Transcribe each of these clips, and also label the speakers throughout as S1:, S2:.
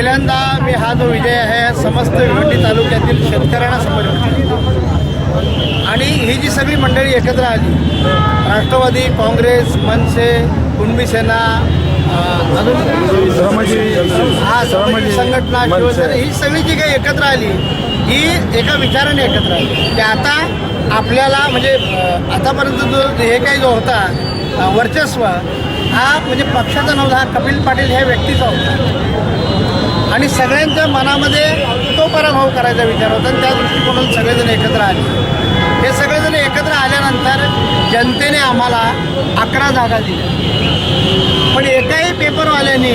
S1: पहिल्यांदा मी हा जो विजय आहे समस्त भिवंडी तालुक्यातील शेतकऱ्यांना समर्पित आणि ही जी सगळी मंडळी एकत्र आली राष्ट्रवादी काँग्रेस मनसे कुणबी सेना अजून हा संघटना शिवसेना ही सगळी जी काही एकत्र आली ही एका विचाराने एकत्र आली. की आता आपल्याला म्हणजे आतापर्यंत जो हे काही जो होता वर्चस्व हा म्हणजे पक्षाचा नव्हता हा कपिल पाटील ह्या व्यक्तीचा होता. आणि सगळ्यांच्या मनामध्ये तो पराभव हो करायचा विचार होता आणि त्या दृष्टिकोनातून सगळेजण एकत्र आले. हे सगळेजण एकत्र आल्यानंतर जनतेने आम्हाला अकरा जागा दिल्या. पण एकाही पेपरवाल्याने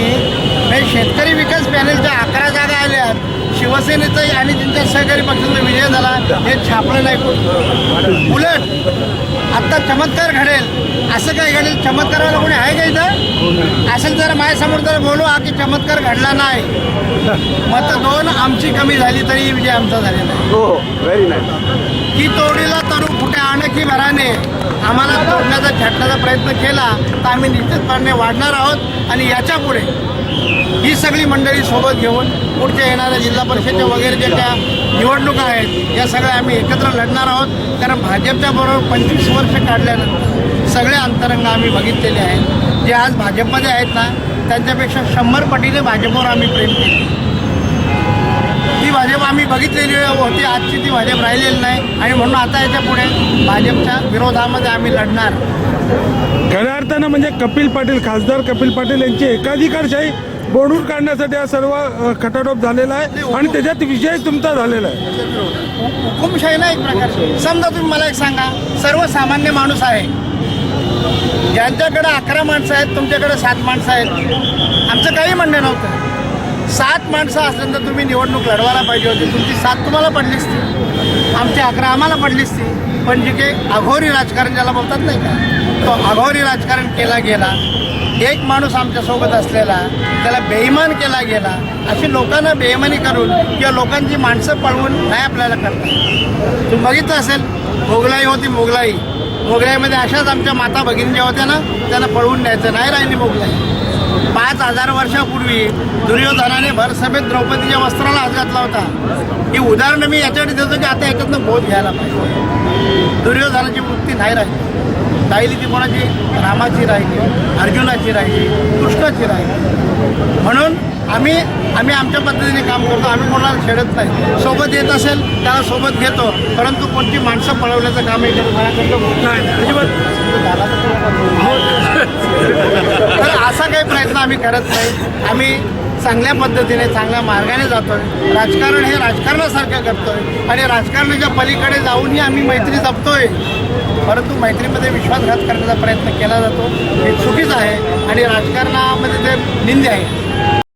S1: हे शेतकरी विकास पॅनलच्या अकरा जागा आल्यात शिवसेनेचं आणि त्यांच्या सहकारी पक्षाचा विजय झाला. हे छापलं नाही उलट आत्ता चमत्कार घडेल. असं काय घडेल. चमत्काराला कोणी आहे का इथं? असेल तर माझ्यासमोर तर बोलवा की चमत्कार घडला नाही. मत दोन आमची कमी झाली तरी विजय आमचा झालेला आहे.
S2: हो नाईस
S1: की तोडीला तरू फुटे आणखी भराने आम्हाला तोडण्याचा छाटण्याचा प्रयत्न केला तर आम्ही निश्चितपणे वाढणार आहोत आणि याच्यापुढे ही सगळी मंडळी सोबत घेऊन पुढच्या येणाऱ्या जिल्हा परिषदच्या वगैरे ज्या त्या निवडणुका आहेत या सगळ्या आम्ही एकत्र लढणार आहोत. कारण भाजपच्या बरोबर पंचवीस वर्ष काढल्यानंतर सगळे अंतरंग आम्ही बघितलेले आहेत. जे आज भाजपमध्ये आहेत ना त्यांच्यापेक्षा शंभर पटीने भाजपवर आम्ही प्रेम केले. ती भाजप आम्ही बघितलेली होती आजची ती भाजप राहिलेली नाही. आणि म्हणून आता याच्यापुढे भाजपच्या विरोधामध्ये आम्ही लढणार.
S3: खऱ्या अर्थानं म्हणजे कपिल पाटील खासदार कपिल पाटील यांची एकाधिकारशाही बोडून काढण्यासाठी हा सर्व खटाटोप झालेला आहे आणि त्याच्यात विजय तुमचा झालेला आहे.
S1: हुकुमशाही ना एक प्रकारची समजा तुम्ही मला एक सांगा. सर्वसामान्य माणूस आहे. ज्यांच्याकडे अकरा माणसं आहेत तुमच्याकडे सात माणसं आहेत. आमचं काही म्हणणं नव्हतं. सात माणसं असल्यानंतर तुम्ही निवडणूक लढवायला पाहिजे होती. तुमची सात तुम्हाला पडलीच ती आमची अकरा आम्हाला पडलीच ती पण जे काही अघोरी राजकारण ज्याला बोलतात नाही का? तो अघोरी राजकारण केला गेला एक माणूस आमच्यासोबत असलेला त्याला बेईमान केला गेला अशी लोकांना बेईमानी करून किंवा लोकांची माणसं पळवून नाही आपल्याला करता तुम्ही बघितलं असेल मोगलाई होती मोगलाई. मोगलाईमध्ये अशाच आमच्या माता भगिनी ज्या होत्या ना त्यांना पळवून न्यायचं. नाही राहिली मोगलाई. पाच हजार वर्षापूर्वी दुर्योधनाने भरसभेत द्रौपदीच्या वस्त्राला हात घातला होता. ही उदाहरणं मी याच्यासाठी देतो की आता याच्यातनं बोध घ्यायला पाहिजे. दुर्योधनाची वृत्ती नाही राहिली. राहिली ती कोणाची? रामाची राहिली अर्जुनाची राहिली कृष्णाची राहिली. म्हणून आम्ही आम्ही आमच्या पद्धतीने काम करतो आम्ही कोणाला छेडत नाही. सोबत येत असेल त्याला सोबत घेतो परंतु कोणती माणसं पळवण्याचं काम इकडे अजिबात. झाला तर तर असा काही प्रयत्न आम्ही करत नाही. आम्ही चांगल्या पद्धतीने चांगल्या मार्गाने जातोय. राजकारण हे राजकारणासारखं करतोय. आणि राजकारणाच्या पलीकडे जाऊनही आम्ही मैत्री जपतोय. परंतु मैत्रीमध्ये विश्वासघात करण्याचा प्रयत्न केला जातो. हे चुकीचं आहे आणि राजकारणामध्ये ते निंदे आहे